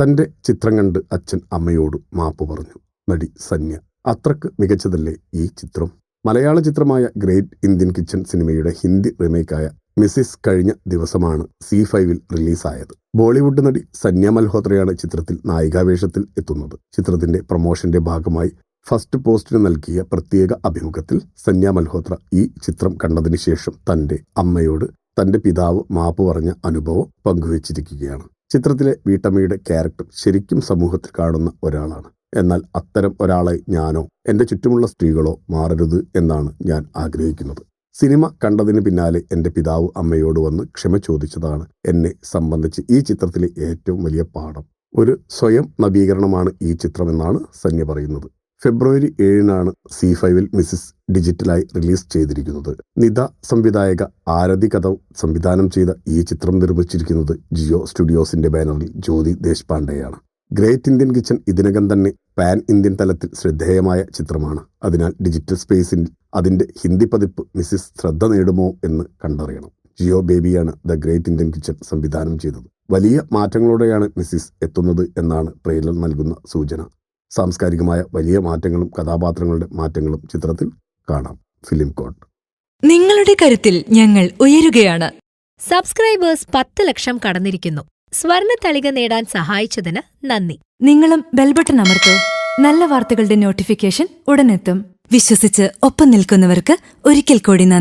തന്റെ ചിത്രം കണ്ട് അച്ഛൻ അമ്മയോട് മാപ്പ് പറഞ്ഞു. നടി സന്യ അത്രയ്ക്ക് മികച്ചതല്ലേ ഈ ചിത്രം? മലയാള ചിത്രമായ ഗ്രേറ്റ് ഇന്ത്യൻ കിച്ചൺ സിനിമയുടെ ഹിന്ദി റീമേക്കായ മിസ്സിസ് കഴിഞ്ഞ ദിവസമാണ് സി ഫൈവിൽ റിലീസായത്. ബോളിവുഡ് നടി സന്യ മൽഹോത്രയാണ് ചിത്രത്തിൽ നായികാവേഷത്തിൽ എത്തുന്നത്. ചിത്രത്തിന്റെ പ്രൊമോഷന്റെ ഭാഗമായി ഫസ്റ്റ് പോസ്റ്റിന് നൽകിയ പ്രത്യേക അഭിമുഖത്തിൽ സന്യ മൽഹോത്ര ഈ ചിത്രം കണ്ടതിന് ശേഷം തന്റെ അമ്മയോട് തന്റെ പിതാവ് മാപ്പ് പറഞ്ഞ അനുഭവം പങ്കുവച്ചിരിക്കുകയാണ്. ചിത്രത്തിലെ വീട്ടമ്മയുടെ ക്യാരക്ടർ ശരിക്കും സമൂഹത്തിൽ കാണുന്ന ഒരാളാണ്. എന്നാൽ അത്തരം ഒരാളെ ഞാനോ എന്റെ ചുറ്റുമുള്ള സ്ത്രീകളോ മാറരുത് എന്നാണ് ഞാൻ ആഗ്രഹിക്കുന്നത്. സിനിമ കണ്ടതിന് പിന്നാലെ എന്റെ പിതാവ് അമ്മയോട് വന്ന് ക്ഷമ ചോദിച്ചതാണ് എന്നെ സംബന്ധിച്ച് ഈ ചിത്രത്തിലെ ഏറ്റവും വലിയ പാഠം. ഒരു സ്വയം നവീകരണമാണ് ഈ ചിത്രമെന്നാണ് സന്യ പറയുന്നത്. ഫെബ്രുവരി ഏഴിനാണ് സി ഫൈവിൽ മിസ്സിസ് ഡിജിറ്റലായി റിലീസ് ചെയ്തിരിക്കുന്നത്. നിത സംവിധായക ആരതി കഥവ് സംവിധാനം ചെയ്ത ഈ ചിത്രം നിർമ്മിച്ചിരിക്കുന്നത് ജിയോ സ്റ്റുഡിയോസിന്റെ ബാനറിൽ ജ്യോതി ദേശ്പാണ്ഡെയാണ്. ഗ്രേറ്റ് ഇന്ത്യൻ കിച്ചൺ ഇതിനകം തന്നെ പാൻ ഇന്ത്യൻ തലത്തിൽ ശ്രദ്ധേയമായ ചിത്രമാണ്. അതിനാൽ ഡിജിറ്റൽ സ്പേസിൽ അതിന്റെ ഹിന്ദി പതിപ്പ് മിസ്സിസ് ശ്രദ്ധ നേടുമോ എന്ന് കണ്ടറിയണം. ജിയോ ബേബിയാണ് ദ ഗ്രേറ്റ് ഇന്ത്യൻ കിച്ചൺ സംവിധാനം ചെയ്തത്. വലിയ മാറ്റങ്ങളോടെയാണ് മിസ്സിസ് എത്തുന്നത് എന്നാണ് ട്രെയിലർ നൽകുന്ന സൂചന. സാംസ്കാരികമായ വലിയ മാറ്റങ്ങളും കഥാപാത്രങ്ങളുടെ മാറ്റങ്ങളും ചിത്രത്തിൽ കാണാം. ഫിലിം കോട്ട് നിങ്ങളുടെ കരുത്തിൽ ഞങ്ങൾ ഉയരുകയാണ്. സബ്സ്ക്രൈബേഴ്സ് പത്ത് ലക്ഷം കടന്നിരിക്കുന്നു. സ്വർണ തളിക നേടാൻ സഹായിച്ചതിന് നന്ദി. നിങ്ങളും ബെൽബട്ടൺ അമർത്തോ. നല്ല വാർത്തകളുടെ നോട്ടിഫിക്കേഷൻ ഉടനെത്തും. വിശ്വസിച്ച് ഒപ്പം നിൽക്കുന്നവർക്ക് ഒരിക്കൽ കൂടി നന്ദി.